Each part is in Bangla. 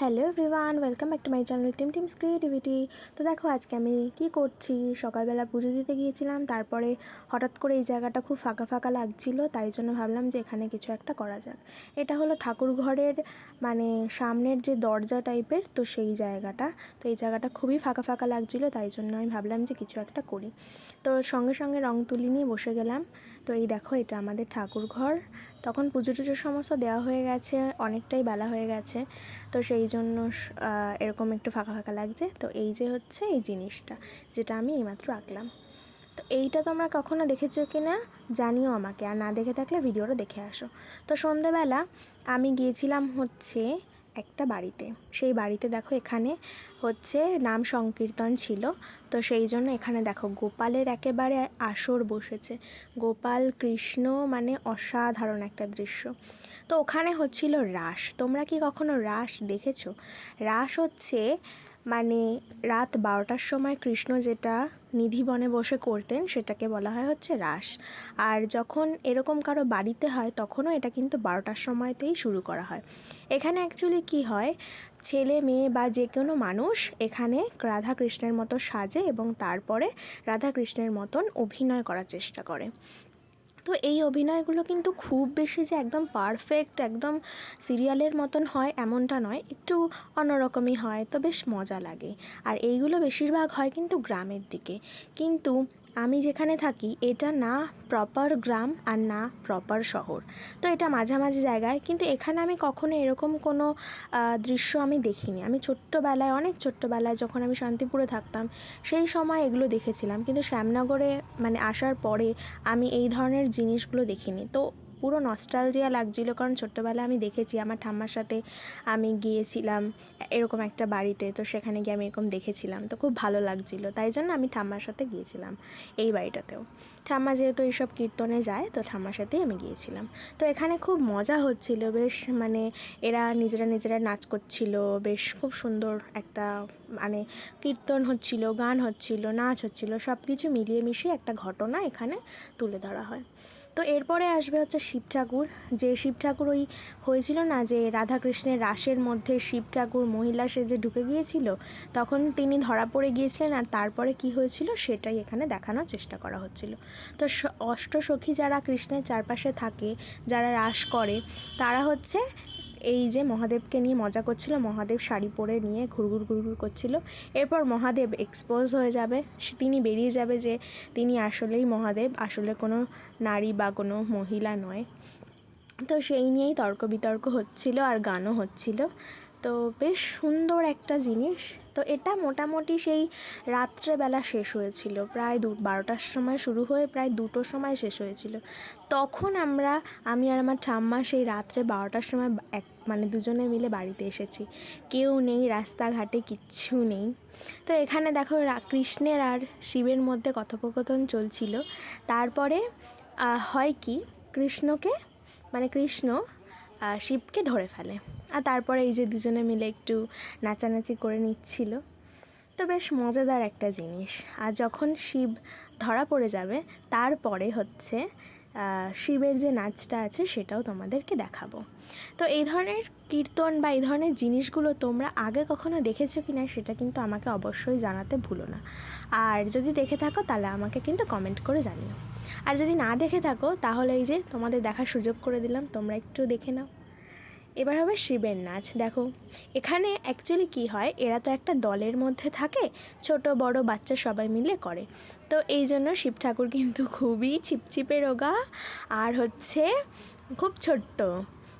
Hello everyone, welcome back to my channel team teams creativity. তো দেখো, আজকে আমি কি করছি? সকালবেলা পুজো দিতে গিয়েছিলাম, তারপরে হঠাৎ করে এই জায়গাটা খুব ফাঁকা ফাঁকা লাগছিল, তাই জন্য ভাবলাম যে এখানে কিছু একটা করা যাক। এটা হলো ঠাকুর ঘরের মানে সামনের যে দরজা টাইপের, তো সেই জায়গাটা। তো এই জায়গাটা খুবই ফাঁকা ফাঁকা লাগছিল, তাই জন্য আমি ভাবলাম যে কিছু একটা করি। তো সঙ্গে সঙ্গে রং তুলি নিয়ে বসে গেলাম। তো এই দেখো, এটা আমাদের ঠাকুর ঘর। তখন পুজো টুজো সমস্ত দেওয়া হয়ে গেছে, অনেকটাই বেলা হয়ে গেছে। তো সেই জন্য এরকম একটু ফাঁকা ফাঁকা লাগছে। তো এই যে হচ্ছে এই জিনিসটা, যেটা আমি এইমাত্র আঁকলাম। তো এইটা তোমরা কখনো দেখেছ কি না জানিও আমাকে। আর না দেখে থাকলে ভিডিওটা দেখে আসো। তো সন্ধেবেলা আমি গিয়েছিলাম হচ্ছে একটা বাড়িতে। সেই বাড়িতে দেখো এখানে হচ্ছে নাম সংকীর্তন ছিল। তো সেই জন্য এখানে দেখো গোপালের একেবারে আসর বসেছে। গোপাল কৃষ্ণ মানে অসাধারণ একটা দৃশ্য। তো ওখানে হচ্ছিল রাস। তোমরা কি কখনো রাস দেখেছ? রাস হচ্ছে মানে রাত বারোটার সময় কৃষ্ণ যেটা নিধিবনে বসে করতেন, সেটাকে বলা হয় হচ্ছে রাস। আর যখন এরকম কারও বাড়িতে হয়, তখনও এটা কিন্তু বারোটার সময়তেই শুরু করা হয়। এখানে অ্যাকচুয়ালি কি হয়, ছেলে, মেয়ে বা যে কোনো মানুষ এখানে রাধা কৃষ্ণের মতো সাজে এবং তারপরে রাধা কৃষ্ণের মতন অভিনয় করার চেষ্টা করে। তো এই অভিনয়গুলো কিন্তু খুব বেশি যে একদম পারফেক্ট একদম সিরিয়ালের মতন হয় এমনটা নয়, একটু অন্যরকমই হয়, তো বেশ মজা লাগে। আর এইগুলো বেশিরভাগ হয় কিন্তু গ্রামের দিকে। কিন্তু আমি যেখানে থাকি, এটা না প্রপার গ্রাম আর না প্রপার শহর। তো এটা মাঝামাঝি জায়গায়, কিন্তু এখানে আমি কখনো এরকম কোনো দৃশ্য আমি দেখিনি। আমি ছোট্টবেলায়, অনেক ছোট্টবেলায় যখন আমি শান্তিপুরে থাকতাম, সেই সময় এগুলো দেখেছিলাম। কিন্তু শ্যামনগরে মানে আসার পরে আমি এই ধরনের জিনিসগুলো দেখিনি। তো পুরো নস্টালজিয়া লাগছিল, কারণ ছোট্টবেলায় আমি দেখেছি আমার ঠাম্মার সাথে আমি গিয়েছিলাম এরকম একটা বাড়িতে, তো সেখানে গিয়ে আমি এরকম দেখেছিলাম। তো খুব ভালো লাগছিল, তাই জন্য আমি ঠাম্মার সাথে গিয়েছিলাম এই বাড়িটাতেও। ঠাম্মা যেহেতু এইসব কীর্তনে যায়, তো ঠাম্মার সাথেই আমি গিয়েছিলাম। তো এখানে খুব মজা হচ্ছিল, বেশ মানে এরা নিজেরা নিজেরা নাচ করছিল, বেশ খুব সুন্দর একটা মানে কীর্তন হচ্ছিল, গান হচ্ছিল, নাচ হচ্ছিল সব কিছু মিলিয়ে মিশিয়ে একটা ঘটনা এখানে তুলে ধরা হয়। তো এরপরে আসবে হচ্ছে শিব ঠাকুর। যে শিব ঠাকুর ওই হয়েছিল না যে রাধাকৃষ্ণের রাসের মধ্যে শিব ঠাকুর মহিলা সেজে ঢুকে গিয়েছিল, তখন তিনি ধরা পড়ে গিয়েছিলেন আর তারপরে কি হয়েছিল সেটাই এখানে দেখানোর চেষ্টা করা হচ্ছিল। তো অষ্টসখী যারা কৃষ্ণের চারপাশে থাকে, যারা রাস করে, তারা হচ্ছে এই যে মহাদেবকে নিয়ে মজা করছিল, মহাদেব শাড়ি পরে নিয়ে ঘুরঘুর ঘুরঘুর করছিল। এরপর মহাদেব এক্সপোজ হয়ে যাবে। তিনি বেরিয়ে যাবে যে তিনি আসলেই মহাদেব, আসলে কোনো নারী বা কোনো মহিলা নয়। তো সেই নিয়েই তর্ক বিতর্ক হচ্ছিল আর গানও হচ্ছিল। তো বেশ সুন্দর একটা জিনিস। তো এটা মোটামুটি সেই রাত্রেবেলা শেষ হয়েছিল। প্রায় দু, বারোটার সময় শুরু হয়ে প্রায় দুটোর সময় শেষ হয়েছিল। তখন আমরা, আমি আর আমার ঠাম্মা সেই রাত্রে বারোটার সময় এক মানে দুজনে মিলে বাড়িতে এসেছি। কেউ নেই, রাস্তাঘাটে কিচ্ছু নেই। তো এখানে দেখো কৃষ্ণের আর শিবের মধ্যে কথোপকথন চলছিল। তারপরে হয় কি, কৃষ্ণকে মানে কৃষ্ণ শিবকে ধরে ফেলে। আর তারপরে এই যে দুজনে মিলে একটু নাচানাচি করে নিচ্ছিল। তো বেশ মজাদার একটা জিনিস। আর যখন শিব ধরা পড়ে যাবে, তারপরে হচ্ছে শিবের যে নাচটা আছে সেটাও তোমাদেরকে দেখাবো। তো এই ধরনের কীর্তন বা এই ধরনের জিনিসগুলো তোমরা আগে কখনো দেখেছ কি না সেটা কিন্তু আমাকে অবশ্যই জানাতে ভুলো না। আর যদি দেখে থাকো, তাহলে আমাকে কিন্তু কমেন্ট করে জানিও। আর যদি না দেখে থাকো, তাহলে এই যে তোমাদের দেখার সুযোগ করে দিলাম, তোমরা একটু দেখে নাও। এবার হবে শিবের নাচ, দেখো। এখানে অ্যাকচুয়ালি কি হয়, এরা তো একটা দলের মধ্যে থাকে, ছোট, বড়, বাচ্চা সবাই মিলে করে। তো এই জন্য শিব ঠাকুর কিন্তু খুবই ছিপছিপে রোগা, আর হচ্ছে খুব ছোট্ট।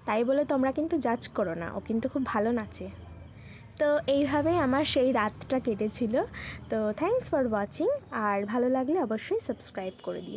তাই বলে তোমরা কিন্তু জাজ করো না, ও কিন্তু খুব ভালো নাচে। তো এইভাবে আমার সেই রাতটা কেটেছিল। তো থ্যাংকস ফর ওয়াচিং আর ভালো লাগলে অবশ্যই সাবস্ক্রাইব করে দিও।